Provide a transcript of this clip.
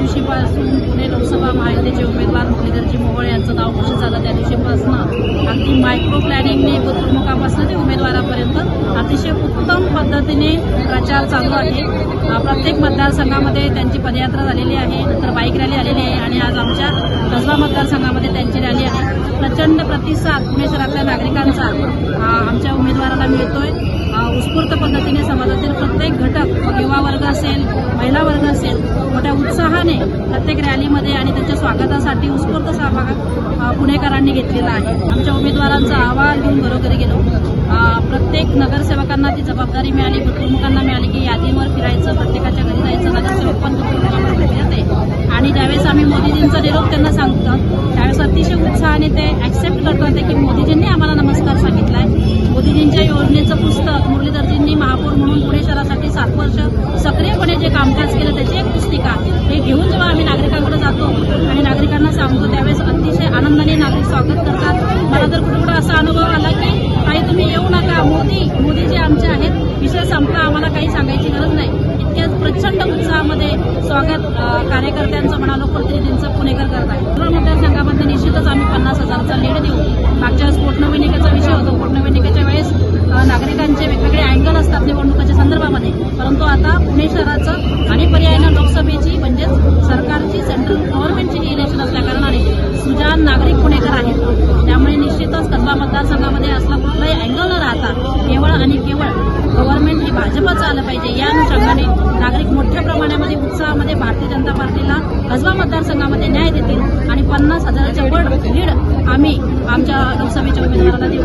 दिवशीपासून पुणे लोकसभा महायुतीचे उमेदवार मुरलीधरजी मोहोळ यांचं नाव घोषित झालं त्या दिवशीपासून. अगदी मायक्रो प्लॅनिंगने बुद्रुमुखापासून ते उमेदवारापर्यंत अतिशय उत्तम पद्धतीने प्रचार चालू आहे. प्रत्येक मतदारसंघामध्ये त्यांची पदयात्रा झालेली आहे. नंतर बाईक रॅली आलेली आहे आणि आज आमच्या कसबा मतदारसंघामध्ये त्यांची रॅली आहे. प्रचंड प्रतिसाद पुणे शहरातल्या नागरिकांचा आमच्या उमेदवाराला मिळतोय. उत्स्फूर्त पद्धतीने समाजातील असेल महिला वर्ग असेल मोठ्या उत्साहाने प्रत्येक रॅलीमध्ये आणि त्यांच्या स्वागतासाठी उत्स्फूर्त सहभाग पुणेकरांनी घेतलेला आहे. आमच्या उमेदवारांचा अहवाल घेऊन घरोघरी गेलो. प्रत्येक नगरसेवकांना ती जबाबदारी मिळाली प्रमुखांना मिळाली की यादीवर फिरायचं प्रत्येकाच्या घरी जायचं नगरसेवक पण कुटुंबावर आणि ज्यावेळेस आम्ही मोदीजींचा निरोप त्यांना सांगतो त्यावेळेस अतिशय उत्साहाने ते ऍक्सेप्ट करतात की मोदीजींनी आम्हाला नमस्कार सांगितलाय. मोदीजींच्या योजनेचं पुस्तक मुरलीधरजींनी महापौर म्हणून पुणे शहरासाठी सात वर्ष सक्रियपणे कामकाज केलं त्याची एक पुस्तिका. हे घेऊन जेव्हा आम्ही नागरिकांकडे जातो आणि नागरिकांना सांगतो त्यावेळेस अतिशय आनंदाने नागरिक स्वागत करतात. मला तर कुठे असा अनुभव आला की काही तुम्ही येऊ नका. मोदी मोदी जे आमचे आहेत विषय संपला. आम्हाला काही सांगायची गरज नाही. इतक्याच प्रचंड उत्साहामध्ये स्वागत कार्यकर्त्यांचं म्हणा लोकप्रतिनिधींचं पुणेकर करत आहे मतदारसंघामध्ये निश्चित आहेत त्यामुळे निश्चितच कसबा मतदारसंघामध्ये असला कुठलाही अँगल न राहता केवळ आणि केवळ गव्हर्नमेंट हे भाजपच आलं पाहिजे. या अनुषंगाने नागरिक मोठ्या प्रमाणामध्ये उत्साहामध्ये भारतीय जनता पार्टीला कसबा मतदारसंघामध्ये न्याय देतील आणि पन्नास हजाराच्या वर लीड आम्ही आमच्या लोकसभेच्या उमेदवाराला देऊ.